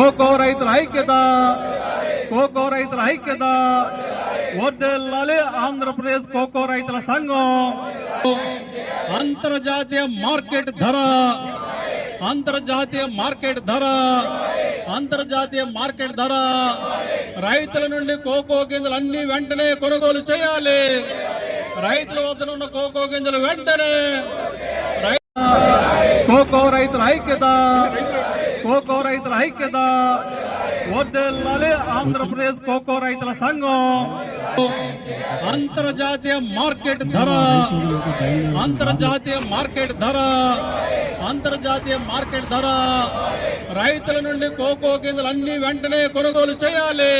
Cocoa రైతుల ఐక్యత cocoa రైతుల ఐక్యత. వర్దెల్లాలి ఆంధ్రప్రదేశ్ కోకో రైతుల సంఘం. అంతర్జాతీయ మార్కెట్ ధర అంతర్జాతీయ మార్కెట్ ధర అంతర్జాతీయ మార్కెట్ ధర. రైతుల నుండి కోకో గింజలు అన్ని వెంటనే కొనుగోలు చేయాలి. రైతుల వద్దనున్న కోకో గింజలు వెంటనే. కోకో రైతుల ఐక్యత కోకో రైతుల ఐక్యత. వర్దెల్లాలి ఆంధ్రప్రదేశ్ కోకో రైతుల సంఘం. అంతర్జాతీయ మార్కెట్ ధర. అంతర్జాతీయ మార్కెట్ ధర. అంతర్జాతీయ మార్కెట్ ధర. రైతుల నుండి కోకో గింజలు అన్ని వెంటనే కొనుగోలు చేయాలి.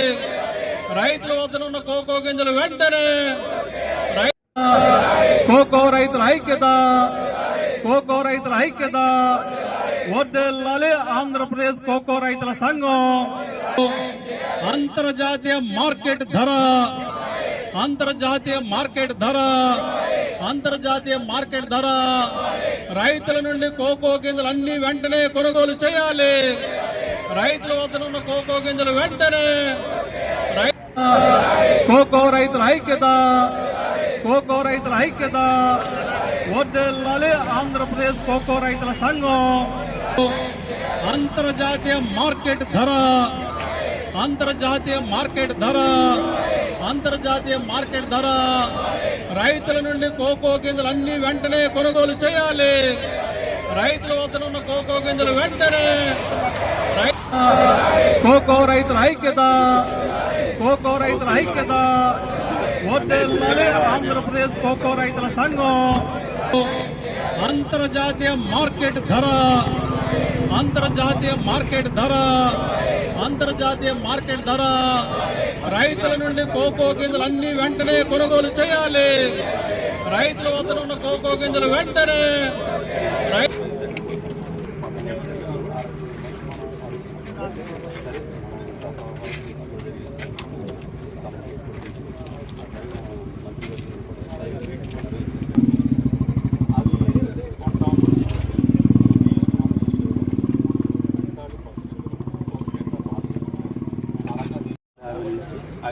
రైతుల ఉన్న కోకో గింజలు వెంటనే. కోకో రైతుల ఐక్యత. కోకో రైతుల ఐక్యత. వర్దెల్లాలి ఆంధ్రప్రదేశ్ కోకో రైతుల సంఘం. అంతర్జాతీయ మార్కెట్ ధర. అంతర్జాతీయ మార్కెట్ ధర. అంతర్జాతీయ మార్కెట్ ధర. రైతుల నుండి కోకో గింజలు అన్ని వెంటనే కొనుగోలు చేయాలి. రైతుల వద్దనున్న కోకో గింజలు వెంటనే. కోకో రైతుల ఐక్యత. కోకో రైతుల ఐక్యత. వర్దెల్లాలి ఆంధ్రప్రదేశ్ కోకో రైతుల సంఘం. అంతర్జాతీయ మార్కెట్ ధర. అంతర్జాతీయ మార్కెట్ ధర. అంతర్జాతీయ మార్కెట్ ధర. రైతుల నుండి కోకో గింజలు అన్ని వెంటనే కొనుగోలు చేయాలి. రైతుల వద్దనున్న కోకో గింజలు వెంటనే. కోకో రైతుల ఐక్యత. కోకో రైతుల ఐక్యత. వర్దెల్లాలి ఆంధ్రప్రదేశ్ కోకో రైతుల సంఘం. అంతర్జాతీయ మార్కెట్ ధర. అంతర్జాతీయ మార్కెట్ ధర. అంతర్జాతీయ మార్కెట్ ధర. రైతుల నుండి కోకో గింజలు అన్ని వెంటనే కొనుగోలు చేయాలి. రైతుల వద్దనున్న కోకో గింజలు వెంటనే. రైతు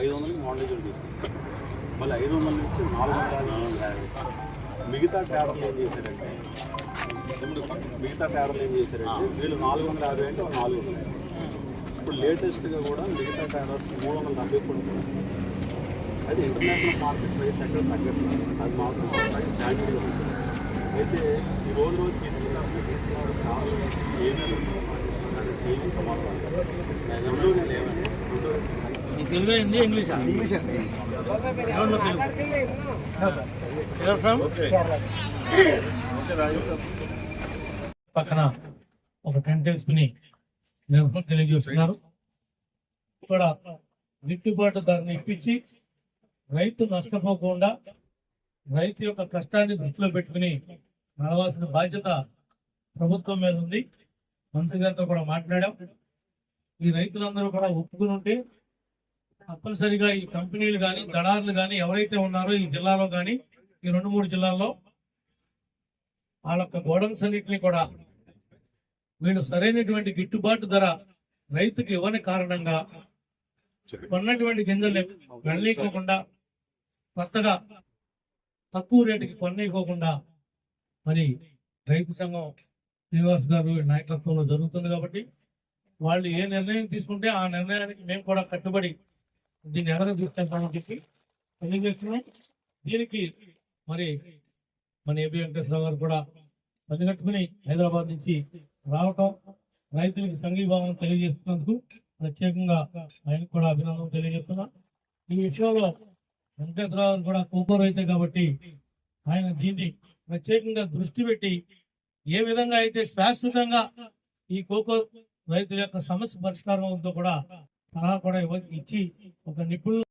ఐదు వందలు మోడల్ తీసుకుంటాం మళ్ళీ ఐదు వందల నుంచి నాలుగు వందల యాభై, నాలుగు వందల యాభై మిగతా ట్యాడర్లు ఏం చేశారంటే ఇప్పుడు మిగతా ట్యాడర్లు ఏం చేశారంటే వీళ్ళు నాలుగు వందల యాభై అంటే నాలుగు వందల యాభై. ఇప్పుడు లేటెస్ట్గా కూడా మిగతా ట్యాడర్స్ మూడు వందల డెబ్బై కూడా అది ఇంటర్నేషనల్ మార్కెట్ ప్రైస్ ఎక్కడ తగ్గట్లేదు. అది మాత్రం ప్రైస్ స్టాండర్డ్గా ఉంటుంది అయితే ఈ రోజు రోజు తీసుకున్నప్పుడు తీసుకున్నారు. కావాలి ఏమీ ఏమీ సమాధానం నేను ఏమన్నా రెండో తెలుగు హిందీ ఇంగ్లీష్? ఇంగ్లీష్ అండి. పక్కన ఒక టెంట్ వేసుకుని నిరసన తెలియజేస్తున్నారు. ఇక్కడ గిట్టుబాటు ధరని ఇప్పించి రైతు నష్టపోకుండా రైతు యొక్క కష్టాన్ని దృష్టిలో పెట్టుకుని నడవాల్సిన బాధ్యత ప్రభుత్వం మీద ఉంది. మంత్రి గారితో కూడా మాట్లాడాం. ఈ రైతులందరూ కూడా ఒప్పుకుని ఉంటే తప్పనిసరిగా ఈ కంపెనీలు కానీ దళారులు కానీ ఎవరైతే ఉన్నారో ఈ జిల్లాలో కానీ ఈ రెండు మూడు జిల్లాల్లో వాళ్ళ యొక్క గోడౌన్స్ అన్నింటినీ కూడా వీళ్ళు సరైనటువంటి గిట్టుబాటు ధర రైతుకి ఇవ్వని కారణంగా కొన్నటువంటి గింజలు వెళ్ళనీకోకుండా కొత్తగా తక్కువ రేటుకి కొన్నీకోకుండా మరి రైతు సంఘం శ్రీనివాస్ గారు నాయకత్వంలో జరుగుతుంది కాబట్టి వాళ్ళు ఏ నిర్ణయం తీసుకుంటే ఆ నిర్ణయానికి మేము కూడా కట్టుబడి దీన్ని ఎడగ తీసుకెళ్తామని చెప్పి తెలియజేస్తున్నాం. దీనికి మరి మన ఏబి వెంకటేశ్వరరావు గారు కూడా పనిగట్టుకుని హైదరాబాద్ నుంచి రావటం రైతులకు సంఘీభావం తెలియజేస్తున్నందుకు ప్రత్యేకంగా ఆయనకు కూడా అభినందన తెలియజేస్తున్నా. ఈ విషయంలో వెంకటేశ్వరరావు కూడా కోకో రైతే కాబట్టి ఆయన దీన్ని ప్రత్యేకంగా దృష్టి పెట్టి ఏ విధంగా అయితే శాశ్వతంగా ఈ కోకో రైతుల యొక్క సమస్య పరిష్కారం కూడా సలహా కూడా ఇచ్చి ఒక నిపుణులు